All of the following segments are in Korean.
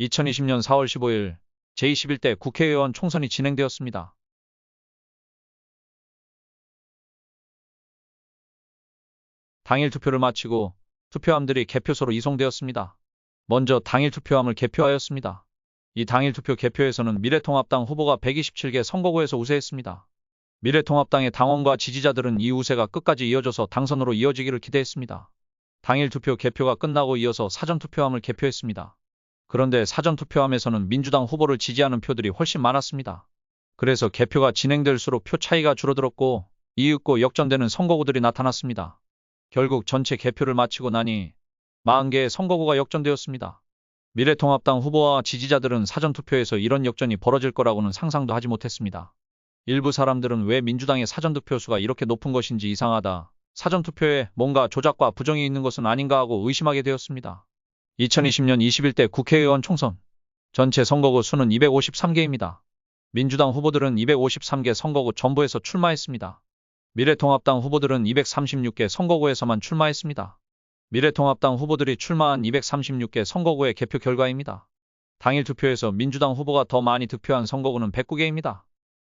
2020년 4월 15일 제21대 국회의원 총선이 진행되었습니다. 당일 투표를 마치고 투표함들이 개표소로 이송되었습니다. 먼저 당일 투표함을 개표하였습니다. 이 당일 투표 개표에서는 미래통합당 후보가 127개 선거구에서 우세했습니다. 미래통합당의 당원과 지지자들은 이 우세가 끝까지 이어져서 당선으로 이어지기를 기대했습니다. 당일 투표 개표가 끝나고 이어서 사전 투표함을 개표했습니다. 그런데 사전 투표함에서는 민주당 후보를 지지하는 표들이 훨씬 많았습니다. 그래서 개표가 진행될수록 표 차이가 줄어들었고 이윽고 역전되는 선거구들이 나타났습니다. 결국 전체 개표를 마치고 나니 40개의 선거구가 역전되었습니다. 미래통합당 후보와 지지자들은 사전투표에서 이런 역전이 벌어질 거라고는 상상도 하지 못했습니다. 일부 사람들은 왜 민주당의 사전투표수가 이렇게 높은 것인지 이상하다. 사전투표에 뭔가 조작과 부정이 있는 것은 아닌가 하고 의심하게 되었습니다. 2020년 21대 국회의원 총선 전체 선거구 수는 253개입니다. 민주당 후보들은 253개 선거구 전부에서 출마했습니다. 미래통합당 후보들은 236개 선거구에서만 출마했습니다. 미래통합당 후보들이 출마한 236개 선거구의 개표 결과입니다. 당일 투표에서 민주당 후보가 더 많이 득표한 선거구는 109개입니다.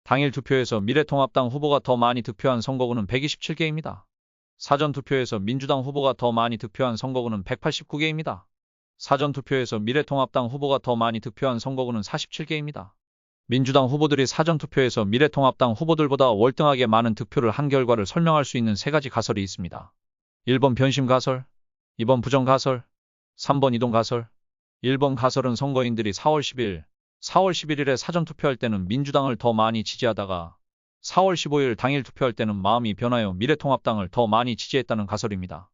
당일 투표에서 미래통합당 후보가 더 많이 득표한 선거구는 127개입니다. 사전 투표에서 민주당 후보가 더 많이 득표한 선거구는 189개입니다. 사전 투표에서 미래통합당 후보가 더 많이 득표한 선거구는 47개입니다. 민주당 후보들이 사전 투표에서 미래통합당 후보들보다 월등하게 많은 득표를 한 결과를 설명할 수 있는 세 가지 가설이 있습니다. 1번 변심 가설, 2번 부정 가설, 3번 이동 가설. 1번 가설은 선거인들이 4월 10일, 4월 11일에 사전 투표할 때는 민주당을 더 많이 지지하다가 4월 15일 당일 투표할 때는 마음이 변하여 미래통합당을 더 많이 지지했다는 가설입니다.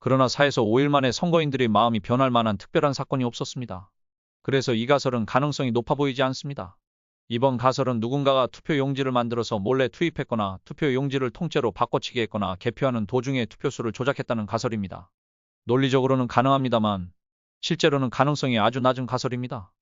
그러나 4에서 5일 만에 선거인들이 마음이 변할 만한 특별한 사건이 없었습니다. 그래서 이 가설은 가능성이 높아 보이지 않습니다. 이번 가설은 누군가가 투표 용지를 만들어서 몰래 투입했거나 투표 용지를 통째로 바꿔치기 했거나 개표하는 도중에 투표수를 조작했다는 가설입니다. 논리적으로는 가능합니다만 실제로는 가능성이 아주 낮은 가설입니다.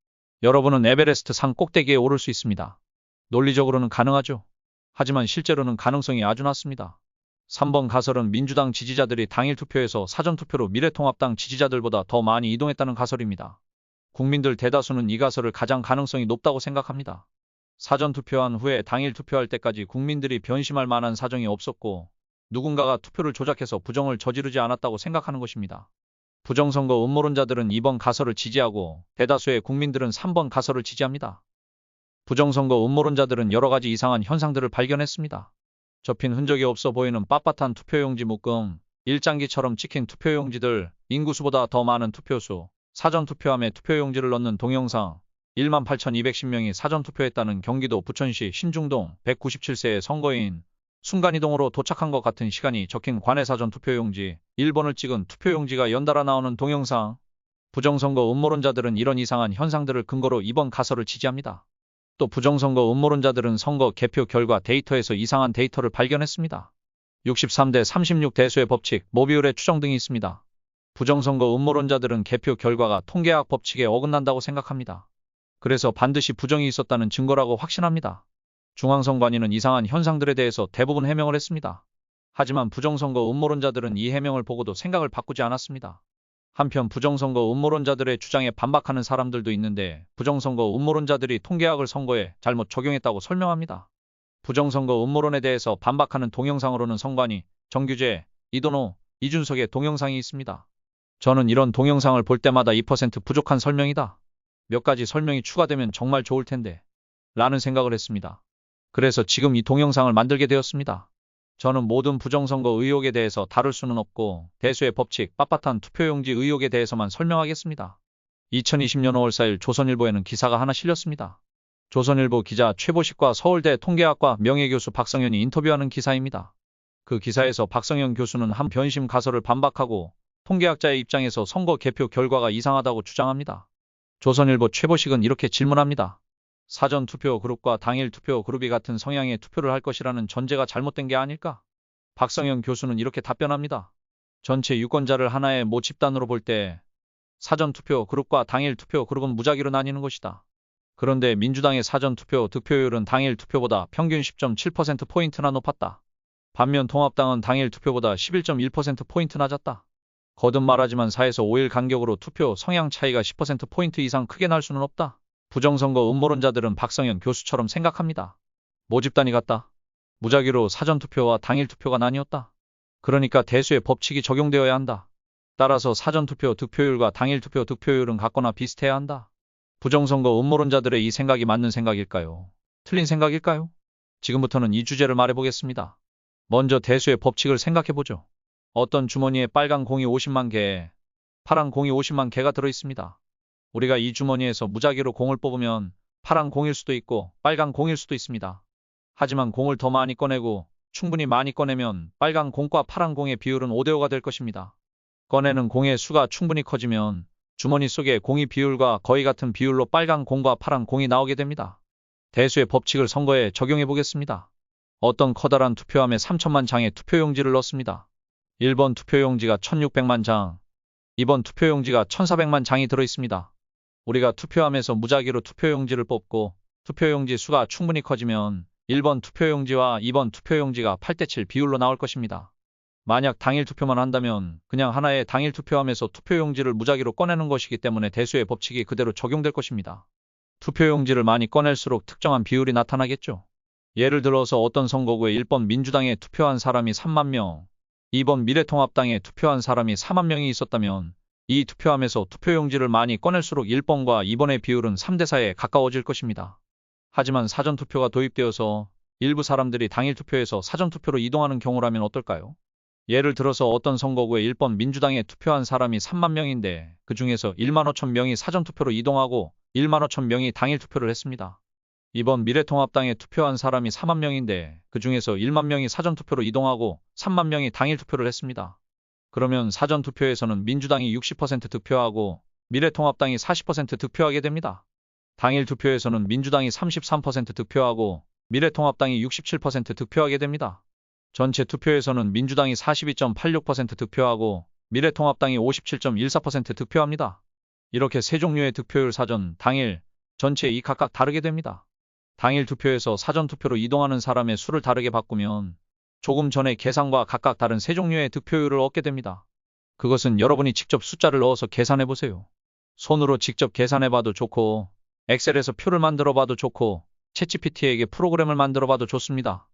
여러분은 에베레스트 산 꼭대기에 오를 수 있습니다. 논리적으로는 가능하죠. 하지만 실제로는 가능성이 아주 낮습니다. 3번 가설은 민주당 지지자들이 당일 투표에서 사전투표로 미래통합당 지지자들보다 더 많이 이동했다는 가설입니다. 국민들 대다수는 이 가설을 가장 가능성이 높다고 생각합니다. 사전 투표한 후에 당일 투표할 때까지 국민들이 변심할 만한 사정이 없었고 누군가가 투표를 조작해서 부정을 저지르지 않았다고 생각하는 것입니다. 부정선거 음모론자들은 2번 가설을 지지하고 대다수의 국민들은 3번 가설을 지지합니다. 부정선거 음모론자들은 여러 가지 이상한 현상들을 발견했습니다. 접힌 흔적이 없어 보이는 빳빳한 투표용지 묶음, 일장기처럼 찍힌 투표용지들, 인구수보다 더 많은 투표수, 사전투표함에 투표용지를 넣는 동영상, 18,210명이 사전투표했다는 경기도 부천시 신중동 197세의 선거인, 순간이동으로 도착한 것 같은 시간이 적힌 관외사전 투표용지, 1번을 찍은 투표용지가 연달아 나오는 동영상, 부정선거 음모론자들은 이런 이상한 현상들을 근거로 이번 가설을 지지합니다. 또 부정선거 음모론자들은 선거 개표 결과 데이터에서 이상한 데이터를 발견했습니다. 63대 36 대수의 법칙, 모비율의 추정 등이 있습니다. 부정선거 음모론자들은 개표 결과가 통계학 법칙에 어긋난다고 생각합니다. 그래서 반드시 부정이 있었다는 증거라고 확신합니다. 중앙선관위는 이상한 현상들에 대해서 대부분 해명을 했습니다. 하지만 부정선거 음모론자들은 이 해명을 보고도 생각을 바꾸지 않았습니다. 한편 부정선거 음모론자들의 주장에 반박하는 사람들도 있는데 부정선거 음모론자들이 통계학을 선거에 잘못 적용했다고 설명합니다. 부정선거 음모론에 대해서 반박하는 동영상으로는 선관위, 정규재, 이도노, 이준석의 동영상이 있습니다. 저는 이런 동영상을 볼 때마다 2% 부족한 설명이다. 몇 가지 설명이 추가되면 정말 좋을 텐데. 라는 생각을 했습니다. 그래서 지금 이 동영상을 만들게 되었습니다. 저는 모든 부정선거 의혹에 대해서 다룰 수는 없고 대수의 법칙, 빳빳한 투표용지 의혹에 대해서만 설명하겠습니다. 2020년 5월 4일 조선일보에는 기사가 하나 실렸습니다. 조선일보 기자 최보식과 서울대 통계학과 명예교수 박성현이 인터뷰하는 기사입니다. 그 기사에서 박성현 교수는 한 변심 가설을 반박하고 통계학자의 입장에서 선거 개표 결과가 이상하다고 주장합니다. 조선일보 최보식은 이렇게 질문합니다. 사전 투표 그룹과 당일 투표 그룹이 같은 성향의 투표를 할 것이라는 전제가 잘못된 게 아닐까? 박성현 교수는 이렇게 답변합니다. 전체 유권자를 하나의 모 집단으로 볼 때 사전 투표 그룹과 당일 투표 그룹은 무작위로 나뉘는 것이다. 그런데 민주당의 사전 투표 득표율은 당일 투표보다 평균 10.7%포인트나 높았다. 반면 통합당은 당일 투표보다 11.1%포인트 낮았다. 거듭 말하지만 4에서 5일 간격으로 투표 성향 차이가 10%포인트 이상 크게 날 수는 없다. 부정선거 음모론자들은 박성현 교수처럼 생각합니다. 모집단이 같다. 무작위로 사전투표와 당일투표가 나뉘었다. 그러니까 대수의 법칙이 적용되어야 한다. 따라서 사전투표 득표율과 당일투표 득표율은 같거나 비슷해야 한다. 부정선거 음모론자들의 이 생각이 맞는 생각일까요? 틀린 생각일까요? 지금부터는 이 주제를 말해보겠습니다. 먼저 대수의 법칙을 생각해보죠. 어떤 주머니에 빨간 공이 50만 개, 파란 공이 50만 개가 들어있습니다. 우리가 이 주머니에서 무작위로 공을 뽑으면 파란 공일 수도 있고 빨간 공일 수도 있습니다. 하지만 공을 더 많이 꺼내고 충분히 많이 꺼내면 빨간 공과 파란 공의 비율은 5대5가 될 것입니다. 꺼내는 공의 수가 충분히 커지면 주머니 속에 공이 비율과 거의 같은 비율로 빨간 공과 파란 공이 나오게 됩니다. 대수의 법칙을 선거에 적용해 보겠습니다. 어떤 커다란 투표함에 3천만 장의 투표용지를 넣습니다. 1번 투표용지가 1600만 장, 2번 투표용지가 1400만 장이 들어 있습니다. 우리가 투표함에서 무작위로 투표용지를 뽑고 투표용지 수가 충분히 커지면 1번 투표용지와 2번 투표용지가 8대7 비율로 나올 것입니다. 만약 당일 투표만 한다면 그냥 하나의 당일 투표함에서 투표용지를 무작위로 꺼내는 것이기 때문에 대수의 법칙이 그대로 적용될 것입니다. 투표용지를 많이 꺼낼수록 특정한 비율이 나타나겠죠. 예를 들어서 어떤 선거구에 1번 민주당에 투표한 사람이 3만 명, 2번 미래통합당에 투표한 사람이 4만 명이 있었다면 이 투표함에서 투표용지를 많이 꺼낼수록 1번과 2번의 비율은 3대4에 가까워질 것입니다. 하지만 사전투표가 도입되어서 일부 사람들이 당일 투표에서 사전투표로 이동하는 경우라면 어떨까요? 예를 들어서 어떤 선거구에 1번 민주당에 투표한 사람이 3만 명인데 그 중에서 1만 5천 명이 사전투표로 이동하고 1만 5천 명이 당일 투표를 했습니다. 이번 미래통합당에 투표한 사람이 4만 명인데 그 중에서 1만 명이 사전투표로 이동하고 3만 명이 당일 투표를 했습니다. 그러면 사전투표에서는 민주당이 60% 득표하고 미래통합당이 40% 득표하게 됩니다. 당일 투표에서는 민주당이 33% 득표하고 미래통합당이 67% 득표하게 됩니다. 전체 투표에서는 민주당이 42.86% 득표하고 미래통합당이 57.14% 득표합니다. 이렇게 세 종류의 득표율 사전, 당일, 전체 이 각각 다르게 됩니다. 당일 투표에서 사전 투표로 이동하는 사람의 수를 다르게 바꾸면 조금 전에 계산과 각각 다른 세 종류의 득표율을 얻게 됩니다. 그것은 여러분이 직접 숫자를 넣어서 계산해 보세요. 손으로 직접 계산해 봐도 좋고 엑셀에서 표를 만들어 봐도 좋고 챗GPT에게 프로그램을 만들어 봐도 좋습니다.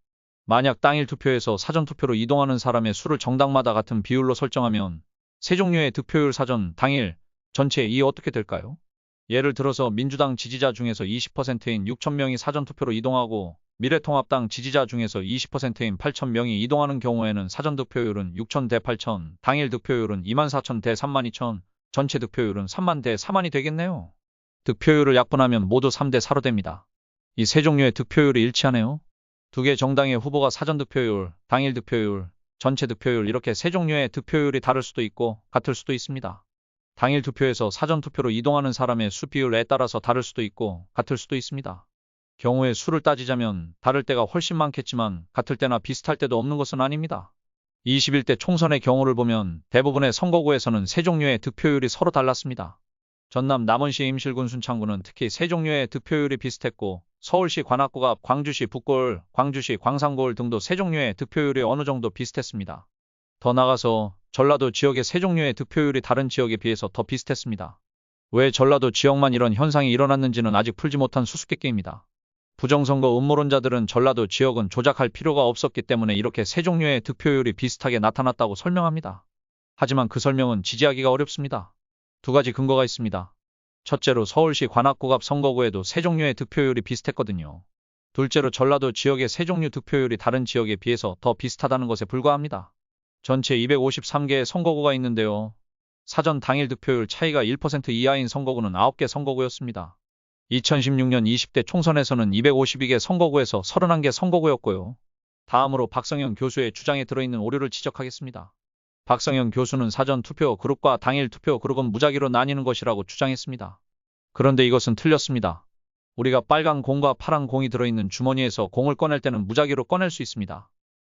만약 당일 투표에서 사전 투표로 이동하는 사람의 수를 정당마다 같은 비율로 설정하면 세 종류의 득표율 사전, 당일, 전체 이 어떻게 될까요? 예를 들어서 민주당 지지자 중에서 20%인 6천명이 사전투표로 이동하고 미래통합당 지지자 중에서 20%인 8천명이 이동하는 경우에는 사전 득표율은 6천 대 8천, 당일 득표율은 2만 4천 대 3만 2천, 전체 득표율은 3만 대 4만이 되겠네요. 득표율을 약분하면 모두 3대 4로 됩니다. 이 세 종류의 득표율이 일치하네요. 두 개 정당의 후보가 사전 득표율, 당일 득표율, 전체 득표율 이렇게 세 종류의 득표율이 다를 수도 있고 같을 수도 있습니다. 당일 투표에서 사전 투표로 이동하는 사람의 수 비율에 따라서 다를 수도 있고 같을 수도 있습니다. 경우의 수를 따지자면 다를 때가 훨씬 많겠지만 같을 때나 비슷할 때도 없는 것은 아닙니다. 21대 총선의 경우를 보면 대부분의 선거구에서는 세 종류의 득표율이 서로 달랐습니다. 전남 남원시 임실군 순창구는 특히 세 종류의 득표율이 비슷했고 서울시 관악구 앞 광주시 북골, 광주시 광산골 등도 세 종류의 득표율이 어느 정도 비슷했습니다. 더 나가서 전라도 지역의 세 종류의 득표율이 다른 지역에 비해서 더 비슷했습니다. 왜 전라도 지역만 이런 현상이 일어났는지는 아직 풀지 못한 수수께끼입니다. 부정선거 음모론자들은 전라도 지역은 조작할 필요가 없었기 때문에 이렇게 세 종류의 득표율이 비슷하게 나타났다고 설명합니다. 하지만 그 설명은 지지하기가 어렵습니다. 두 가지 근거가 있습니다. 첫째로 서울시 관악구 앞 선거구에도 세 종류의 득표율이 비슷했거든요. 둘째로 전라도 지역의 세 종류 득표율이 다른 지역에 비해서 더 비슷하다는 것에 불과합니다. 전체 253개의 선거구가 있는데요. 사전 당일 득표율 차이가 1% 이하인 선거구는 9개 선거구였습니다. 2016년 20대 총선에서는 252개 선거구에서 31개 선거구였고요. 다음으로 박성현 교수의 주장에 들어있는 오류를 지적하겠습니다. 박성현 교수는 사전 투표 그룹과 당일 투표 그룹은 무작위로 나뉘는 것이라고 주장했습니다. 그런데 이것은 틀렸습니다. 우리가 빨간 공과 파란 공이 들어있는 주머니에서 공을 꺼낼 때는 무작위로 꺼낼 수 있습니다.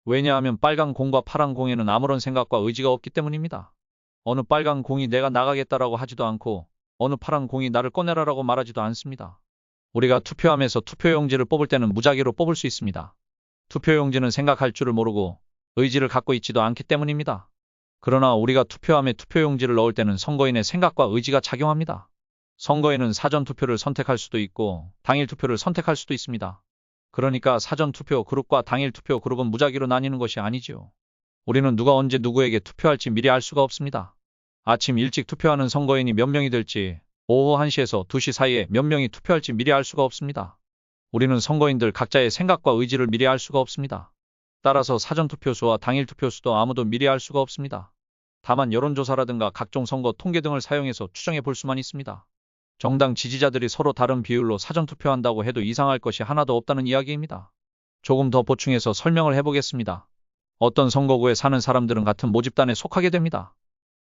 왜냐하면 빨간 공과 파란 공에는 아무런 생각과 의지가 없기 때문입니다. 어느 빨간 공이 내가 나가겠다라고 하지도 않고 어느 파란 공이 나를 꺼내라라고 말하지도 않습니다. 우리가 투표함에서 투표용지를 뽑을 때는 무작위로 뽑을 수 있습니다. 투표용지는 생각할 줄을 모르고 의지를 갖고 있지도 않기 때문입니다. 그러나 우리가 투표함에 투표용지를 넣을 때는 선거인의 생각과 의지가 작용합니다. 선거인은 사전 투표를 선택할 수도 있고 당일 투표를 선택할 수도 있습니다. 그러니까 사전 투표 그룹과 당일 투표 그룹은 무작위로 나뉘는 것이 아니지요. 우리는 누가 언제 누구에게 투표할지 미리 알 수가 없습니다. 아침 일찍 투표하는 선거인이 몇 명이 될지 오후 1시에서 2시 사이에 몇 명이 투표할지 미리 알 수가 없습니다. 우리는 선거인들 각자의 생각과 의지를 미리 알 수가 없습니다. 따라서 사전 투표수와 당일 투표수도 아무도 미리 알 수가 없습니다. 다만 여론조사라든가 각종 선거 통계 등을 사용해서 추정해 볼 수만 있습니다. 정당 지지자들이 서로 다른 비율로 사전 투표한다고 해도 이상할 것이 하나도 없다는 이야기입니다. 조금 더 보충해서 설명을 해보겠습니다. 어떤 선거구에 사는 사람들은 같은 모집단에 속하게 됩니다.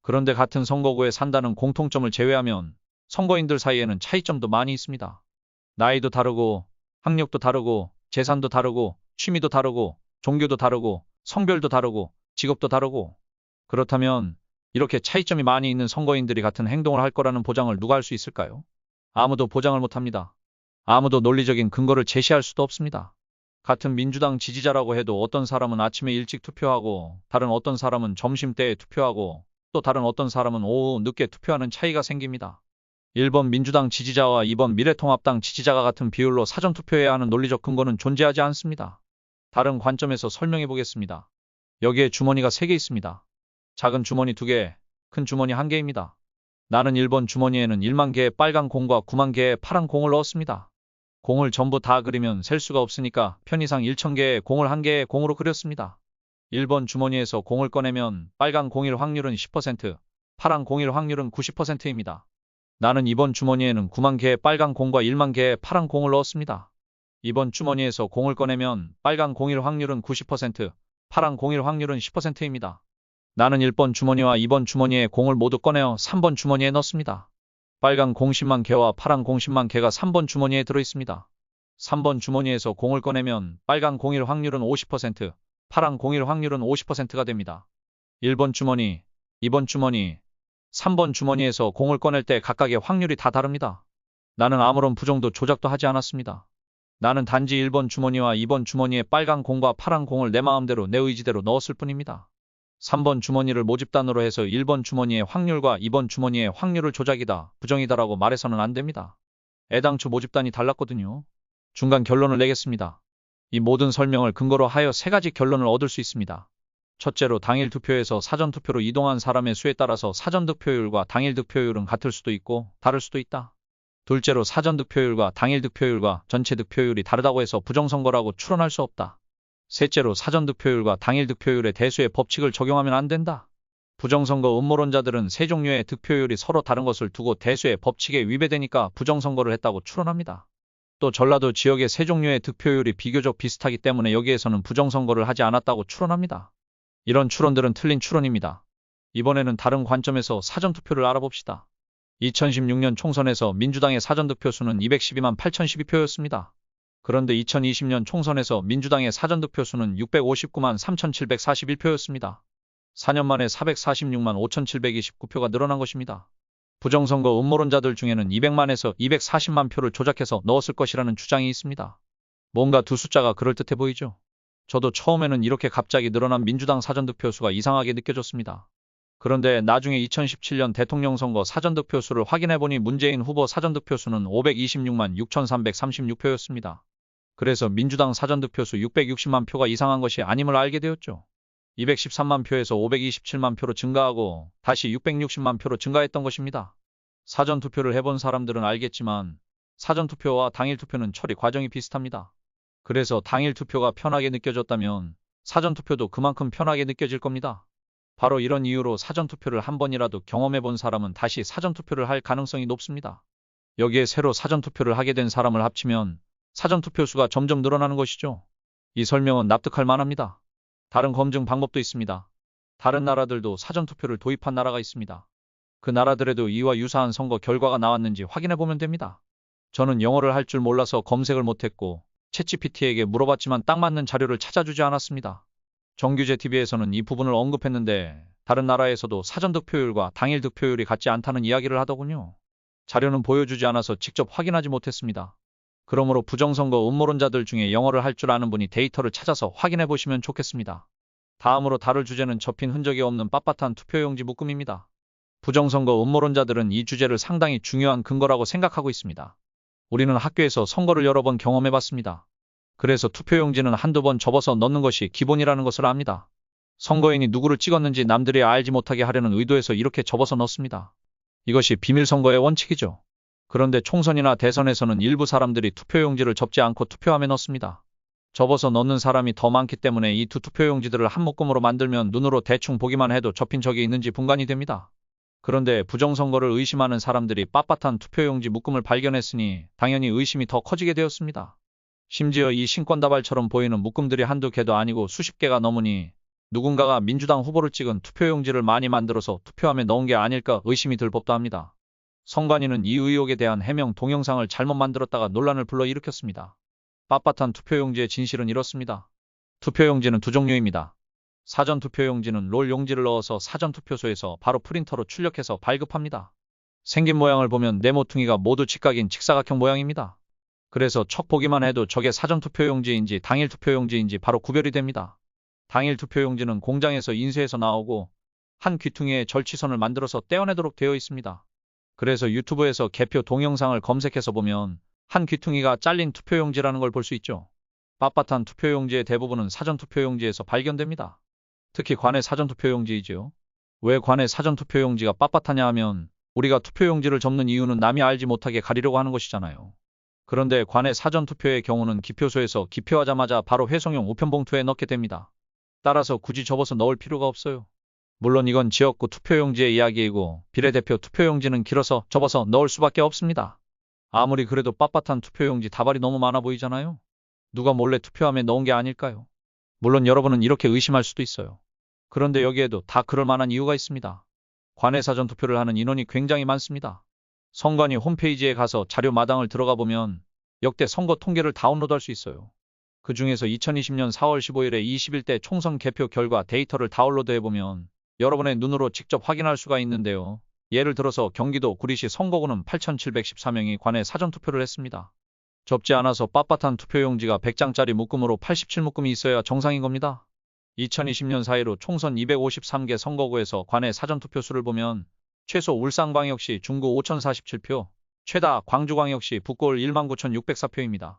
그런데 같은 선거구에 산다는 공통점을 제외하면 선거인들 사이에는 차이점도 많이 있습니다. 나이도 다르고, 학력도 다르고, 재산도 다르고, 취미도 다르고, 종교도 다르고, 성별도 다르고, 직업도 다르고. 그렇다면 이렇게 차이점이 많이 있는 선거인들이 같은 행동을 할 거라는 보장을 누가 할 수 있을까요? 아무도 보장을 못 합니다. 아무도 논리적인 근거를 제시할 수도 없습니다. 같은 민주당 지지자라고 해도 어떤 사람은 아침에 일찍 투표하고, 다른 어떤 사람은 점심때에 투표하고, 또 다른 어떤 사람은 오후 늦게 투표하는 차이가 생깁니다. 1번 민주당 지지자와 2번 미래통합당 지지자가 같은 비율로 사전투표해야 하는 논리적 근거는 존재하지 않습니다. 다른 관점에서 설명해 보겠습니다. 여기에 주머니가 3개 있습니다. 작은 주머니 2개, 큰 주머니 1개입니다. 나는 1번 주머니에는 1만 개의 빨간 공과 9만 개의 파란 공을 넣었습니다. 공을 전부 다 그리면 셀 수가 없으니까 편의상 1천 개의 공을 1개의 공으로 그렸습니다. 1번 주머니에서 공을 꺼내면 빨간 공일 확률은 10%, 파란 공일 확률은 90%입니다. 나는 이번 주머니에는 9만 개의 빨간 공과 1만 개의 파란 공을 넣었습니다. 이번 주머니에서 공을 꺼내면 빨간 공일 확률은 90%, 파란 공일 확률은 10%입니다. 나는 1번 주머니와 2번 주머니에 공을 모두 꺼내어 3번 주머니에 넣습니다. 빨간 공 10만 개와 파란 공 10만 개가 3번 주머니에 들어 있습니다. 3번 주머니에서 공을 꺼내면 빨간 공일 확률은 50%, 파란 공일 확률은 50%가 됩니다. 1번 주머니, 2번 주머니, 3번 주머니에서 공을 꺼낼 때 각각의 확률이 다 다릅니다. 나는 아무런 부정도 조작도 하지 않았습니다. 나는 단지 1번 주머니와 2번 주머니에 빨간 공과 파란 공을 내 마음대로 내 의지대로 넣었을 뿐입니다. 3번 주머니를 모집단으로 해서 1번 주머니의 확률과 2번 주머니의 확률을 조작이다, 부정이다라고 말해서는 안 됩니다. 애당초 모집단이 달랐거든요. 중간 결론을 내겠습니다. 이 모든 설명을 근거로 하여 세 가지 결론을 얻을 수 있습니다. 첫째로 당일 투표에서 사전 투표로 이동한 사람의 수에 따라서 사전 득표율과 당일 득표율은 같을 수도 있고 다를 수도 있다. 둘째로 사전 득표율과 당일 득표율과 전체 득표율이 다르다고 해서 부정선거라고 추론할 수 없다. 셋째로 사전 득표율과 당일 득표율의 대수의 법칙을 적용하면 안 된다. 부정선거 음모론자들은 세 종류의 득표율이 서로 다른 것을 두고 대수의 법칙에 위배되니까 부정선거를 했다고 추론합니다. 또 전라도 지역의 세 종류의 득표율이 비교적 비슷하기 때문에 여기에서는 부정선거를 하지 않았다고 추론합니다. 이런 추론들은 틀린 추론입니다. 이번에는 다른 관점에서 사전투표를 알아봅시다. 2016년 총선에서 민주당의 사전득표수는 212만 8012표였습니다. 그런데 2020년 총선에서 민주당의 사전득표수는 659만 3741표였습니다. 4년 만에 446만 5729표가 늘어난 것입니다. 부정선거 음모론자들 중에는 200만에서 240만 표를 조작해서 넣었을 것이라는 주장이 있습니다. 뭔가 두 숫자가 그럴듯해 보이죠? 저도 처음에는 이렇게 갑자기 늘어난 민주당 사전득표수가 이상하게 느껴졌습니다. 그런데 나중에 2017년 대통령 선거 사전득표수를 확인해보니 문재인 후보 사전득표수는 526만 6,336표였습니다. 그래서 민주당 사전득표수 660만 표가 이상한 것이 아님을 알게 되었죠. 213만 표에서 527만 표로 증가하고 다시 660만 표로 증가했던 것입니다. 사전투표를 해본 사람들은 알겠지만 사전투표와 당일투표는 처리 과정이 비슷합니다. 그래서 당일 투표가 편하게 느껴졌다면 사전 투표도 그만큼 편하게 느껴질 겁니다. 바로 이런 이유로 사전 투표를 한 번이라도 경험해 본 사람은 다시 사전 투표를 할 가능성이 높습니다. 여기에 새로 사전 투표를 하게 된 사람을 합치면 사전 투표 수가 점점 늘어나는 것이죠. 이 설명은 납득할 만합니다. 다른 검증 방법도 있습니다. 다른 나라들도 사전 투표를 도입한 나라가 있습니다. 그 나라들에도 이와 유사한 선거 결과가 나왔는지 확인해 보면 됩니다. 저는 영어를 할 줄 몰라서 검색을 못했고 챗GPT에게 물어봤지만 딱 맞는 자료를 찾아주지 않았습니다. 정규제 TV에서는 이 부분을 언급했는데 다른 나라에서도 사전 득표율과 당일 득표율이 같지 않다는 이야기를 하더군요. 자료는 보여주지 않아서 직접 확인하지 못했습니다. 그러므로 부정선거 음모론자들 중에 영어를 할 줄 아는 분이 데이터를 찾아서 확인해 보시면 좋겠습니다. 다음으로 다룰 주제는 접힌 흔적이 없는 빳빳한 투표용지 묶음입니다. 부정선거 음모론자들은 이 주제를 상당히 중요한 근거라고 생각하고 있습니다. 우리는 학교에서 선거를 여러 번 경험해 봤습니다. 그래서 투표용지는 한두 번 접어서 넣는 것이 기본이라는 것을 압니다. 선거인이 누구를 찍었는지 남들이 알지 못하게 하려는 의도에서 이렇게 접어서 넣습니다. 이것이 비밀선거의 원칙이죠. 그런데 총선이나 대선에서는 일부 사람들이 투표용지를 접지 않고 투표함에 넣습니다. 접어서 넣는 사람이 더 많기 때문에 이 두 투표용지들을 한 묶음으로 만들면 눈으로 대충 보기만 해도 접힌 적이 있는지 분간이 됩니다. 그런데 부정선거를 의심하는 사람들이 빳빳한 투표용지 묶음을 발견했으니 당연히 의심이 더 커지게 되었습니다. 심지어 이 신권다발처럼 보이는 묶음들이 한두 개도 아니고 수십 개가 넘으니 누군가가 민주당 후보를 찍은 투표용지를 많이 만들어서 투표함에 넣은 게 아닐까 의심이 들 법도 합니다. 선관위는 이 의혹에 대한 해명 동영상을 잘못 만들었다가 논란을 불러일으켰습니다. 빳빳한 투표용지의 진실은 이렇습니다. 투표용지는 두 종류입니다. 사전 투표용지는 롤 용지를 넣어서 사전 투표소에서 바로 프린터로 출력해서 발급합니다. 생긴 모양을 보면 네모퉁이가 모두 직각인 직사각형 모양입니다. 그래서 척 보기만 해도 저게 사전 투표용지인지 당일 투표용지인지 바로 구별이 됩니다. 당일 투표용지는 공장에서 인쇄해서 나오고 한 귀퉁이에 절취선을 만들어서 떼어내도록 되어 있습니다. 그래서 유튜브에서 개표 동영상을 검색해서 보면 한 귀퉁이가 잘린 투표용지라는 걸 볼 수 있죠. 빳빳한 투표용지의 대부분은 사전 투표용지에서 발견됩니다. 특히 관의 사전 투표용지이지요. 왜 관의 사전 투표용지가 빳빳하냐 하면 우리가 투표용지를 접는 이유는 남이 알지 못하게 가리려고 하는 것이잖아요. 그런데 관의 사전 투표의 경우는 기표소에서 기표하자마자 바로 회송용 우편봉투에 넣게 됩니다. 따라서 굳이 접어서 넣을 필요가 없어요. 물론 이건 지역구 투표용지의 이야기이고 비례대표 투표용지는 길어서 접어서 넣을 수밖에 없습니다. 아무리 그래도 빳빳한 투표용지 다발이 너무 많아 보이잖아요. 누가 몰래 투표함에 넣은 게 아닐까요? 물론 여러분은 이렇게 의심할 수도 있어요. 그런데 여기에도 다 그럴 만한 이유가 있습니다. 관외 사전 투표를 하는 인원이 굉장히 많습니다. 선관위 홈페이지에 가서 자료 마당을 들어가 보면 역대 선거 통계를 다운로드할 수 있어요. 그 중에서 2020년 4월 15일에 21대 총선 개표 결과 데이터를 다운로드 해보면 여러분의 눈으로 직접 확인할 수가 있는데요. 예를 들어서 경기도 구리시 선거구는 8,714명이 관외 사전투표를 했습니다. 접지 않아서 빳빳한 투표용지가 100장짜리 묶음으로 87묶음이 있어야 정상인 겁니다. 2020년 사이로 총선 253개 선거구에서 관외 사전투표 수를 보면 최소 울산광역시 중구 5,047표, 최다 광주광역시 북골 19,604표입니다.